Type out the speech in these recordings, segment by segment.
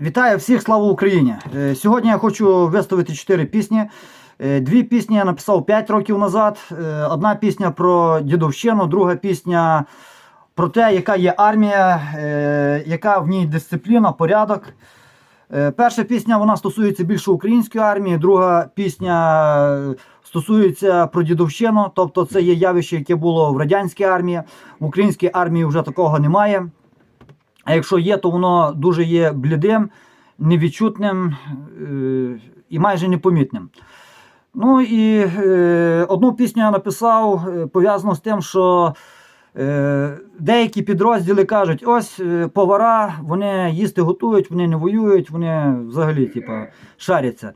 Вітаю всіх, слава Україні! Е, Сьогодні я хочу виставити чотири пісні. Е, Дві пісні я написав 5 років назад. Е, Одна пісня про дідовщину, друга пісня про те, яка є армія, яка в ній дисципліна, порядок. Перша пісня вона стосується більше української армії, друга пісня стосується про дідовщину, тобто це є явище, яке було в радянській армії. В українській армії вже такого немає. А якщо є, то воно дуже є блідим, невідчутним е, і майже непомітним. Ну і е, одну пісню я написав е, пов'язано з тим, що деякі підрозділи кажуть, ось повара, вони їсти готують, вони не воюють, вони взагалі типа, шаряться.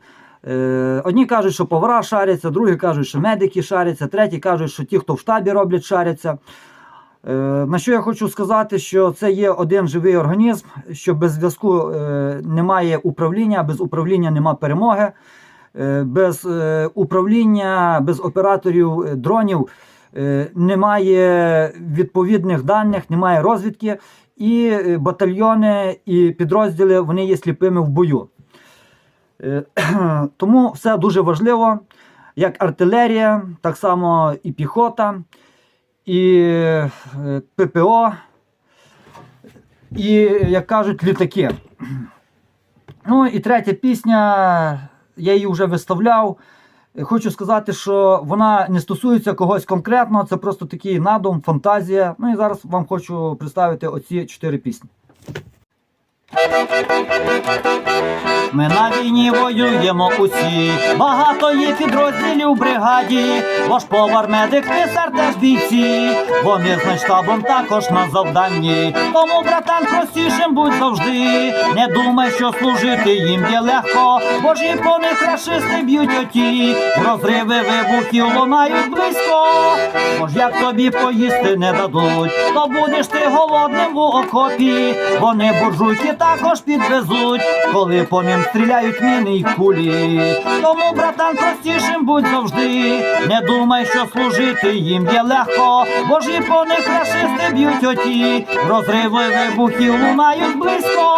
Одні кажуть, що повара шаряться, другі кажуть, що медики шаряться, треті кажуть, що ті, хто в штабі роблять, шаряться. Е, На що я хочу сказати, що це є один живий організм, що без зв'язку е, немає управління, без управління немає перемоги, е, без управління, без операторів дронів немає відповідних даних, немає розвідки, і батальйони і підрозділи вони є сліпими в бою. Тому все дуже важливо, як артилерія, так само і піхота і е, ППО, і, як кажуть, літаки. Ну і третя пісня, я її вже виставляв. Хочу сказати, що вона не стосується когось конкретного, це просто такий надум, фантазія. Ну і зараз вам хочу представити оці чотири пісні. Ми на війні воюємо усі, багато є підрозділів в бригаді, ваш повар, медик, писар теж бійці, вони з штабом також на завданні. Тому, братан, простішим будь завжди. Не думай, що служити їм є легко, бо ж і по них рашисти б'ють оті, розриви вибухів лунають близько. Бо ж як тобі поїсти не дадуть, то будеш ти голодним у окопі. Вони буржуйки також підвезуть, коли по ним стріляють міни й кулі. Тому, братан, простішим будь завжди. Не думай, що служити їм є легко, бо ж і по них рашисти б'ють оті, розриви вибухів лунають близько.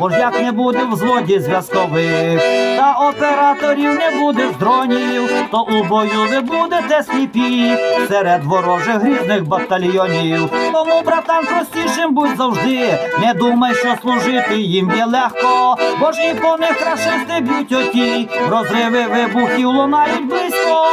Бо ж як не буде в зводі зв'язкових, та операторів не буде з дронів, то у бою ви будете сліпі серед ворожих грізних батальйонів. Тому, братан, простішим будь завжди. Не думай, що служити їм є легко, бо ж і по рашисти б'ють оті, розриви вибухів лунають близько.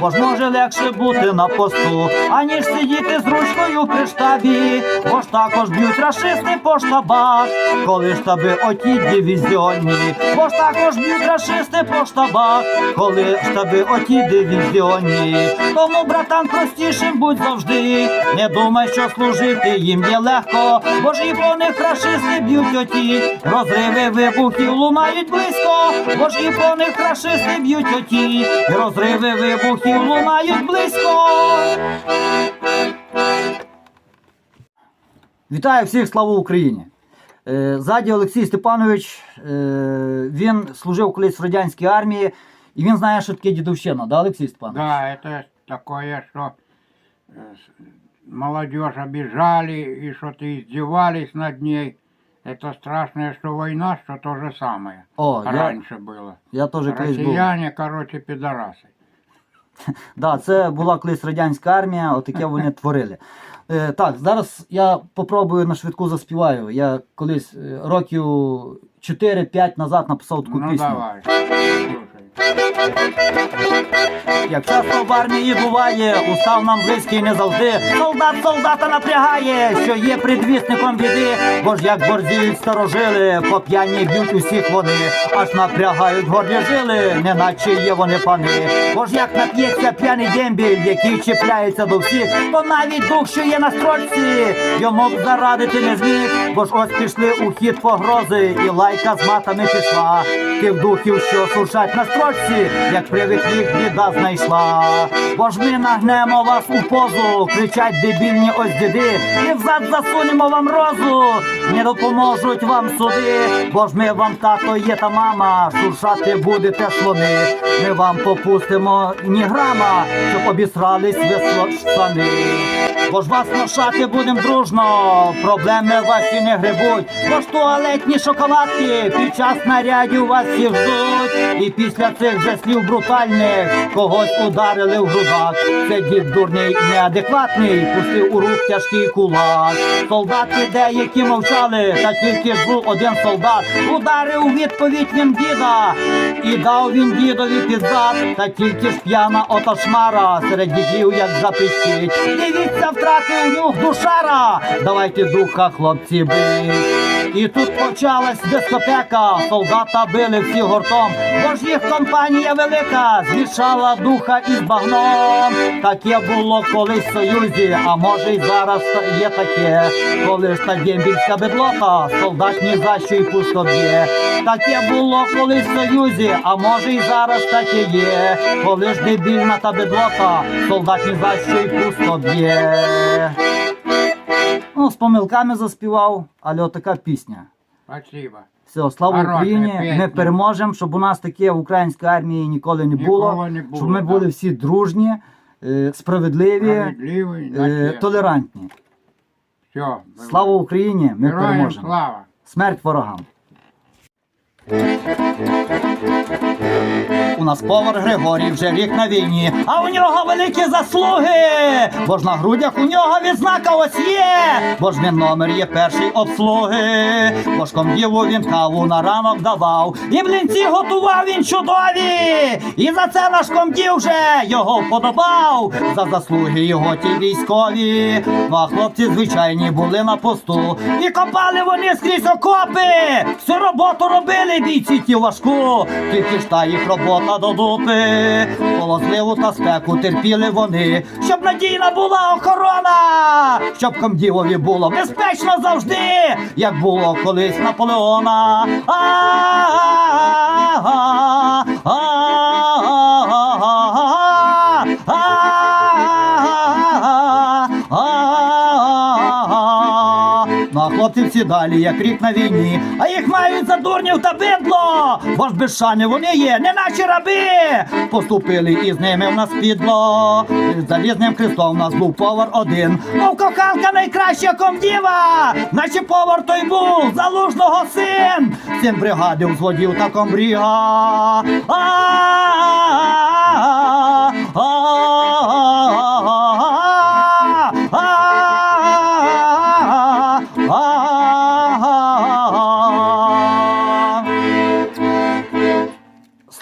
Бо ж може легше бути на посту, аніж сидіти з ручкою при штабі. Бо ж також б'ють рашисти по штабах, коли штаби оті дивізіонні. Бо ж також б'ють рашисти по штабах, коли штаби оті дивізіонні. Тому, братан, простішим будь завжди. Не думай, що служити їм є легко, бо ж і по них рашисти б'ють оті, розриви вибухів лунають близько, бо ж і по них рашисти б'ють оті, розриви вибухів лунають близько. Вітаю всіх, слава Україні! Е, Ззаді Олексій Степанович, е, він служив колись в радянській армії, і він знає, що таке дідовщина, да, Олексій Степанович? Да, это такое, что э, с- молодежь обижали и что-то издевались над ней. Это страшное, что война, что то же самое. О, я, Раньше было. я теж колись був. Россияне, короче, пидорасы. Да, це була колись радянська армія, отаке вони творили. Е, так, зараз я попробую на швидку заспіваю. Я колись е, років 4-5 назад написав таку Ну пісню. давай, слушай. Як часто в армії буває, устав нам близький не завжди. Солдат солдата напрягає, що є предвісником біди. Бо ж як борзіють старожили, по п'яні б'ють усіх вони, аж напрягають горлі жили, неначе є вони пани. Бо ж як нап'ється п'яний дембіль, який чіпляється до всіх, то навіть дух, що є на строчці, йому б зарадити не зміг. Бо ж ось пішли у хід погрози, і лайка з матами пішла. Тих духів, що шуршать на строчці, як привид їх біда знайшла. Бо ж ми нагнемо вас у позу, кричать дебільні ось діди, і взад засунемо вам розу, не допоможуть вам суди, бо ж ми вам тато є та мама, шуршати будете слони. Ми вам попустимо ні грама, щоб обісрались весло штани. Бо ж вас ношати будем дружно, проблеми ваші не грибуть, бо ж туалетні шоколадки під час нарядів вас всі ждуть. І після цих же слів брутальних когось ударили в грудак. Це дід дурний неадекватний, пустив у рук тяжкий кулак. Солдати деякі мовчали, та тільки ж був один солдат. Ударив відповідь він діда, і дав він дідові під зад. Та тільки ж п'яна ота шмара серед дідів як запищить. Дивіться, втратив нюх душара. Давайте духа, хлопці, бить. І тут почалась дискотека, солдата били всі гуртом, бо ж їх компанія велика змішала духа із багном. Таке було колись в Союзі, а може й зараз є таке, коли ж та дембільська бедлота, солдат ні за що й пусто б'є. Таке було колись в Союзі, а може й зараз таке є, коли ж дебільна та бедлота, солдат ні за що й пусто б'є. Ну, з помилками заспівав, але отака пісня. Спасибо. Все, слава Хороша Україні! пісня. Ми переможемо, щоб у нас таке в українській армії ніколи не було, Ніколи не було, щоб ми так. були всі дружні, е, справедливі, Справедливий, е, наче. толерантні. Все. Слава Україні! Ми Героям переможемо. слава. Смерть ворогам. У нас повар Григорій вже рік на війні, а у нього великі заслуги. Бо ж на грудях у нього відзнака ось є, бо ж він номер є перший обслуги. Бо ж комдіву він каву на ранок давав, і блінці готував він чудові. І за це наш комдів вже його вподобав. За заслуги його ті військові. Ну а хлопці звичайні були на посту. І копали вони скрізь окопи. Всю роботу робили ті важку. Тільки ж та їх робота до дупи. Полозливу та спеку терпіли вони, щоб надійна була охорона, щоб комдівові було безпечно завжди, як було колись Наполеона. Ну хлопці всі далі, як рік на війні, а їх мають за дурнів та бидло, бо ж без шани вони є, не наші раби. Поступили із ними в нас підло. Із залізним хрестом в нас був повар один, мов коханка найкраща комдіва. Наче повар той був залужного син, син бригади взводів та комбріга.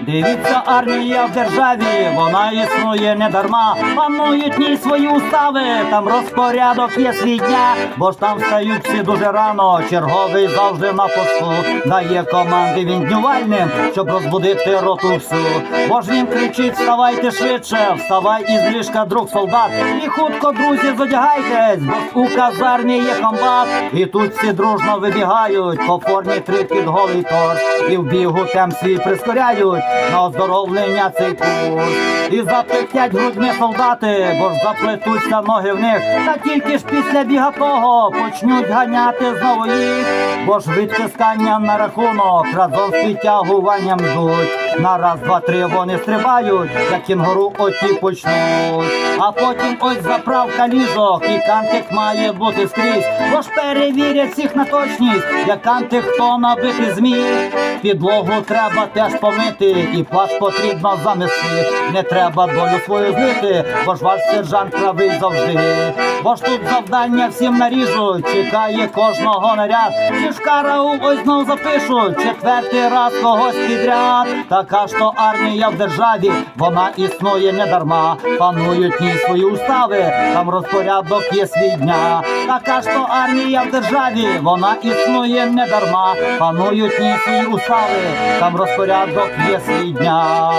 Дивіться, армія в державі, вона існує не дарма. Панують ній свої устави, там розпорядок є свій бо ж там встають всі дуже рано. Черговий завжди на посту дає команди він днювальним, щоб розбудити роту всю. Бо ж він кричить: вставайте швидше, вставай із ліжка, друг солдат. І хутко, друзі, задягайтесь, бо у казармі є комбат. І тут всі дружно вибігають по формі три під голий. І в бігу тем свій прискоряють на оздоровлення цей курс. І заплетять грудьми солдати, бо ж заплетуться ноги в них. Та тільки ж після біга того почнуть ганяти знову їх, бо ж відтискання на рахунок разом з підтягуванням йдуть. На раз, два, три вони стрибають, як кінгуру оті почнуть. А потім ось заправка ліжок, і кантик має бути скрізь. Бо ж перевірять всіх на точність, як кантик хто набити зміг. Підлогу треба теж помити, і плащ потрібно замести. Не треба долю свою злити, бо ж ваш сержант правий завжди. Бо ж тут завдання всім наріжуть, чекає кожного наряд. Караул ось знов запишуть, четвертий раз когось підряд. Така ж то армія в державі, вона існує не дарма. Панують в ній свої устави, там розпорядок є свій дня. Така ж то армія в державі, вона існує не дарма. Панують в й устави, там розпорядок є свій дня.